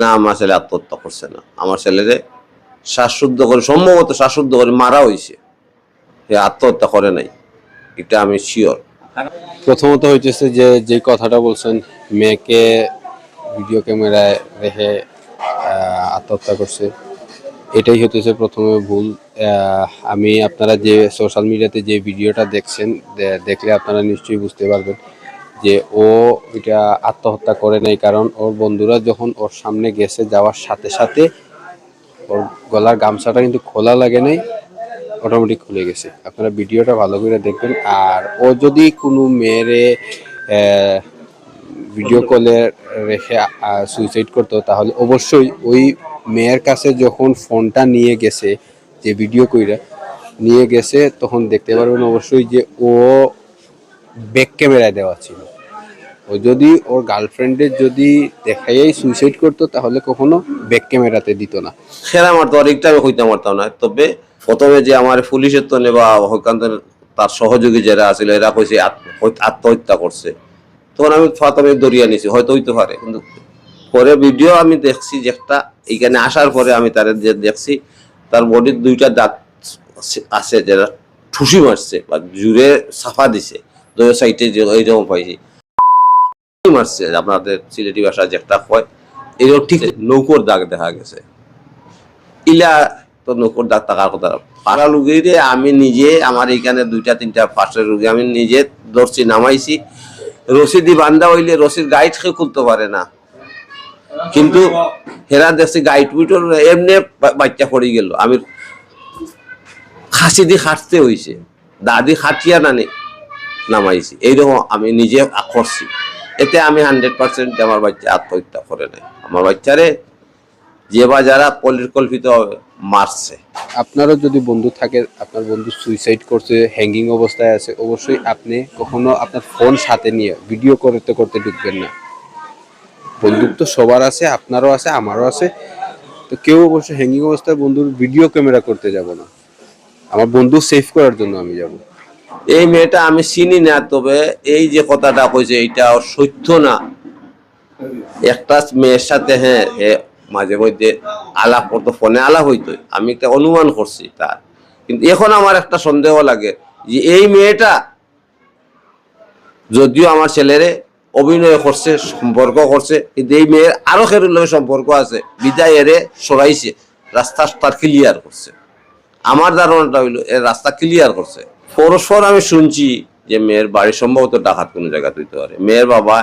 না, আমার ছেলে আত্মহত্যা করছে না। আমার ছেলেরে শ্বাসশুদ্ধ করে সম্ভবত শ্বাসশুদ্ধ করে মারা হয়েছে। সে আত্মহত্যা করে নাই। এটা আমি শিওর প্রথমত হইতেছে যে যে কথাটা বলছেন, মেয়েকে ভিডিও ক্যামেরায় রেখে আত্মহত্যা করছে। এটাই হতেছে প্রথমে ভুল। আমি আপনারা যে সোশ্যাল মিডিয়াতে যে ভিডিওটা দেখছেন দেখলে আপনারা নিশ্চয়ই বুঝতে পারবেন। ও এটা আত্মহত্যা করে নেই, কারণ ওর বন্ধুরা যখন ওর সামনে গেছে যাওয়ার সাথে সাথে ওর গলার গামছাটা কিন্তু খোলা লাগে নাই অটোমেটিক খুলে গেছে। আপনারা ভিডিওটা ভালো করে দেখবেন। আর ও যদি কোনো মেয়েরে ভিডিও কলে রেখে সুইসাইড করতো, তাহলে অবশ্যই ওই মেয়ের কাছে যখন ফোনটা নিয়ে গেছে, যে ভিডিও কইরা নিয়ে গেছে, তখন দেখতে পারবেন অবশ্যই যে ও ব্যাক ক্যামেরায় দেওয়া ছিল। ও যদি ওর গার্লফ্রেন্ডের যদি দেখাইয়াই সুইসাইড করতো, তাহলে কখনো ব্যাক ক্যামেরাতে দিত না। সেরা মারতো অনেকটা আমি হইতে মারতাম না। তবে প্রথমে যে আমার পুলিশের তনে বা হইকান্ত তার সহযোগী যারা আছিল, এরা কইছে আত্মহত্যা করছে। তখন আমি প্রথমে দরিয়া নিছি, হয়তো হইতে পারে। কিন্তু পরে ভিডিও আমি দেখছি যে একটা এইখানে আসার পরে আমি তার যে দেখছি, তার বডির দুইটা দাঁত আছে- যারা ঠুসি মারছে বা জুড়ে সাফা দিছে। দুই সাইডে এইরকম পাইছি। মারছে, আপনাদের সিলেটি ভাষা যে একটা হয় এরকম ঠিক নৌকোর দাগ দেখা গেছে। ইলা তো নৌকোর দাগ থাকার কথা। পাড়া রুগীরে আমি নিজে, আমার এইখানে দুইটা, তিনটা ফার্স্টের রুগী, আমি নিজে ধরছি নামাইছি। রশিদি বান্ধা হইলে রশির গাইড সে খুলতে পারে না। কিন্তু হেরা দেখছি গাইড উইটর এমনি বাচ্চা পড়ে গেল। আমি খাসি দি খাটতে হইছে, দাদি খাটিয়া নানে নামাইছি। এইরকম আমি নিজে করছি। এতে আমি হান্ড্রেড পার্সেন্ট আমার বাচ্চা আত্মহত্যা করে নাই। আমার বাচ্চারে যে বা যারা পরিকল্পিত মারছে। আপনারও যদি বন্ধু থাকে, আপনার বন্ধু সুইসাইড করছে হ্যাঙ্গিং অবস্থায় আছে, অবশ্যই আপনি কখনো আপনার ফোন সাথে নিয়ে ভিডিও করতে করতে ঢুকবেন না। বন্দুক তো সবার আছে, আপনারও আছে, আমারও আছে। তো কেউ অবশ্যই হ্যাঙ্গিং অবস্থায় বন্ধুর ভিডিও ক্যামেরা করতে যাব না। আমার বন্ধু সেভ করার জন্য আমি যাব। এই মেয়েটা আমি চিনি না, তবে এই যে কথাটা কইছে এটা সত্য না। একটা মেয়ের সাথে হ্যাঁ মাঝে মধ্যে আলাপ করতো, ফোনে আলাপ হইতো। আমি একটা অনুমান করছি তার। কিন্তু এখন আমার একটা সন্দেহ লাগে যে এই মেয়েটা যদিও আমার ছেলেরে অভিনয় করছে, সম্পর্ক করছে, কিন্তু এই মেয়ের আরও খেরুর লগে সম্পর্ক আছে বিদায় এরে সরাইছে, রাস্তা তার ক্লিয়ার করছে। আমার ধারণাটা হইল এর রাস্তা ক্লিয়ার করছে। পরস্পর আমি শুনছি যে মেয়ের বাড়ি সম্ভবত ডাকাত কোনো জায়গা হইতে পারে। মেয়ের বাবা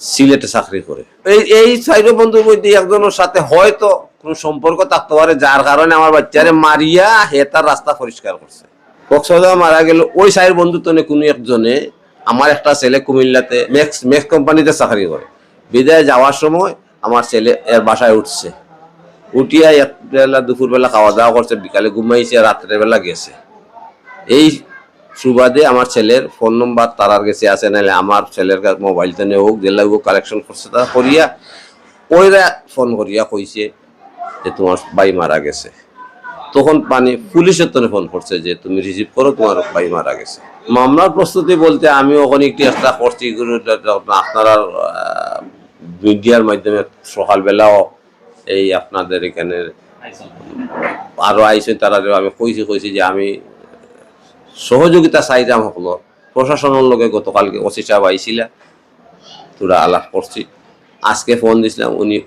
সিলেটে চাকরি করে। এই এই সাইড বন্ধুর মধ্যে একজনের সাথে হয়তো কোনো সম্পর্ক থাকতে পারে, যার কারণে আমার বাচ্চারে মারিয়া হে তার রাস্তা পরিষ্কার করছে। কক্সবাজার মারা গেল, ওই সাইড বন্ধু তো কোনো একজনে আমার একটা ছেলে কুমিল্লাতে ম্যাক্স ম্যাক্স কোম্পানিতে চাকরি করে। বিদায় যাওয়ার সময় আমার ছেলে এর বাসায় উঠছে। উঠিয়া এক বেলা দুপুরবেলা খাওয়া দাওয়া করছে, বিকালে ঘুমাইছে, রাত্রের বেলা গেছে। এই সুবাদে আমার ছেলের ফোন নম্বর তারার গেছে আছে, নাহলে আমার ছেলের কাছে মোবাইল নেই হোক জেলা হোক কালেকশন করছে, তারা করিয়া ওইরা ফোন করিয়া কইছে যে তোমার ভাই মারা গেছে। তখন মানে পুলিশের তনে ফোন করছে যে তুমি রিসিভ করো, তোমার ভাই মারা গেছে। মামলার প্রস্তুতি বলতে আমি ওখানে একটি চেষ্টা করছি আপনারা মিডিয়ার মাধ্যমে সকালবেলাও এই আপনাদের এখানে আরও আইসে তারা আমি কইছি কইছি যে আমি সহযোগিতা চাইলাম সকল। প্রশাসনের লগে গতকালকে ওসি সাহেব আইছিলা তোরা আলাপ করছি আজকে ফোন দিছিলাম উনি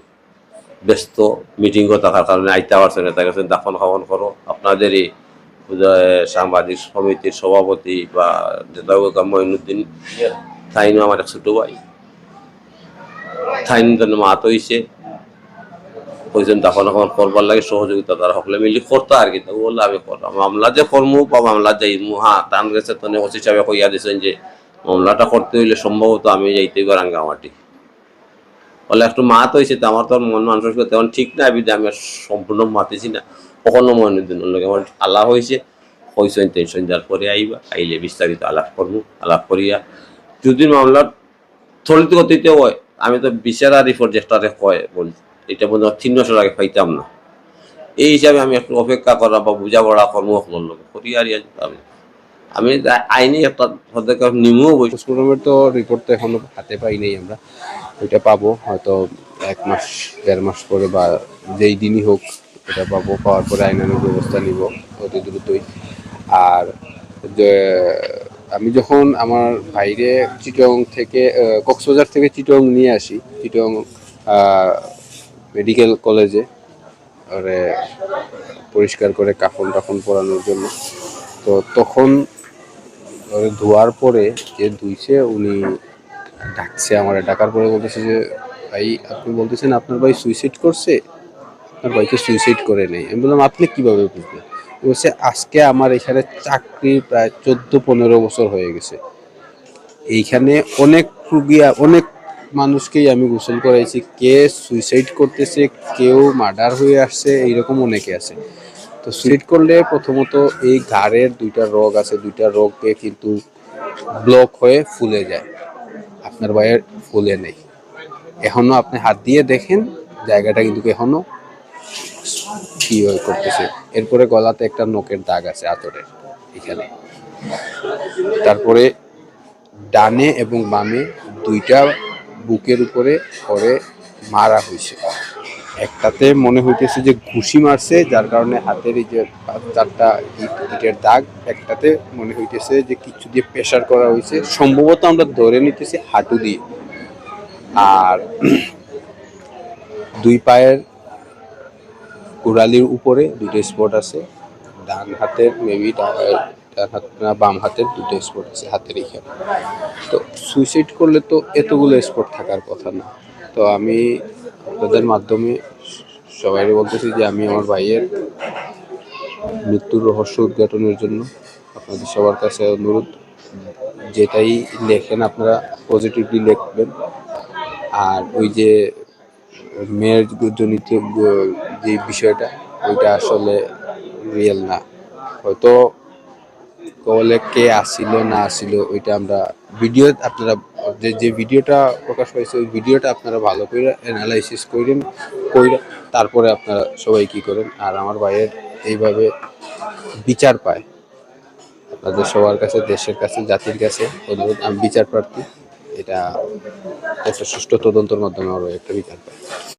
ব্যস্ত মিটিং থাকার কারণে আইতে পারছেন না তাকে দাফন খাওয়ান করো আপনাদের এই সাংবাদিক সমিতির সভাপতি বা নেতা মঈনুদ্দিন তাইনও আমার এক ছোট ভাই তাইন জন্য মাত হইছে কইছেন তখন এখন করবার লাগে সহযোগিতা তারা সকলে মিলি করতো আর কি তো বললে আমি করলাম মামলা যে করমু বা মামলা যাইমু হ্যাঁ টান গেছে তো ওসি হিসাবে কইয়া দিয়েছেন যে মামলাটা করতে হইলে সম্ভবত আমি যাইতে পারি রাঙ্গামাটি। বলে একটু মাত হয়েছে তো আমার তো মন মানসিক তেমন ঠিক না বিধে আমি সম্পূর্ণ মাতিছি না। কখনো মনে দিন লোক আমার আলাপ হয়েছে কইসেন টেনশন দেওয়ার পরে আইবা, আইলে বিস্তারিত আলাপ করব আলাপ করিয়া। যদি মামলার থলিত গতিতে হয়, আমি তো বিচার রিপোর্ট যেটারে কয় বল এটা মনে হয় তিন বছর আগে পাইতাম না। এই হিসাবে আমি একটু অপেক্ষা করা বা বোঝাপড়া কর্ম লোক করি আর আমি। আমি আইনি একটা পদক্ষেপ নিমও তো রিপোর্ট তো এখনও হাতে পাই নাই আমরা। ওইটা পাবো, হয়তো এক মাস, দেড় মাস পরে বা যেই দিনই হোক এটা পাবো, পাওয়ার পরে আইনানুগ ব্যবস্থা নিব অতি দ্রুতই। আর আমি যখন আমার বাইরে চিটং থেকে কক্সবাজার থেকে চিটং নিয়ে আসি, চিটং মেডিকেল কলেজে ওরে পরিষ্কার করে কাফন টাফন পরানোর জন্য। তো তখন ধোয়ার পরে যে ধুইছে, উনি ডাকছে আমার, ডাকার পরে বলতেছে যে, ভাই, আপনি বলতেছেন আপনার ভাই সুইসাইড করছে? আপনার ভাইকে সুইসাইড করে নেই। আমি বললাম, আপনি কীভাবে বুঝলেন? বলছে, আজকে আমার এখানে চাকরি প্রায় চোদ্দ পনেরো বছর হয়ে গেছে। এইখানে অনেক রুগী, অনেক মানুষকেই আমি গোসল করাইছি। কে সুইসাইড করতেছে, কেউ মার্ডার হয়ে আসছে, এইরকম অনেকে আছে। তো সুইসাইড করলে প্রথমত এই ঘাড়ের দুইটা রোগ আছে, দুইটা রোগে কিন্তু ব্লক হয়ে ফুলে যায়। আপনার ভাইয়ের ফুলে নেই। এখনও আপনি হাত দিয়ে দেখেন, জায়গাটা কিন্তু এখনও কি হয়ে করতেছে। এরপরে গলাতে একটা নখের দাগ আছে আতরের, এখানে। তারপরে ডানে এবং বামে দুইটা বুকের উপরে পরে মারা হয়েছে। একটাতে মনে হইতেছে যে ঘুষি মারছে, যার কারণে হাতের এই যে চারটা ইটের দাগ, একটাতে মনে হইতেছে যে কিছু দিয়ে প্রেশার করা হয়েছে। সম্ভবত আমরা ধরে নিতেছি হাঁটু দিয়ে। আর দুই পায়ের গোড়ালির উপরে দুটো স্পট আছে, ডান হাতের মেবি ডান হাত না বাম হাতের দুটো স্পট আছে, হাতের এখানে তো সুইসাইড করলে তো এতগুলো স্পট থাকার কথা না। তো আমি আপনাদের মাধ্যমে সবাই বলতেছি যে আমি আমার ভাইয়ের মৃত্যুর রহস্য উদ্ঘাটনের জন্য আপনাদের সবার কাছে অনুরোধ, যেটাই লেখেন আপনারা পজিটিভলি লিখবেন। আর ওই যে মেয়ের জনিত যে বিষয়টা, ওইটা আসলে রিয়েল না। হয়তো কলে কে আসিল, না আসিল, ওইটা আমরা ভিডিও আপনারা যে যে ভিডিওটা প্রকাশ হয়েছে ওই ভিডিওটা আপনারা ভালো করে অ্যানালাইসিস করেন কইরা তারপরে আপনারা সবাই কি করেন। আর আমার ভাইয়ের এইভাবে বিচার পায়। আপনাদের সবার কাছে, দেশের কাছে, জাতির কাছে অনুরোধ, আমি বিচার প্রার্থী। এটা একটা সুষ্ঠু তদন্তর মাধ্যমে আরও একটা বিচার পাই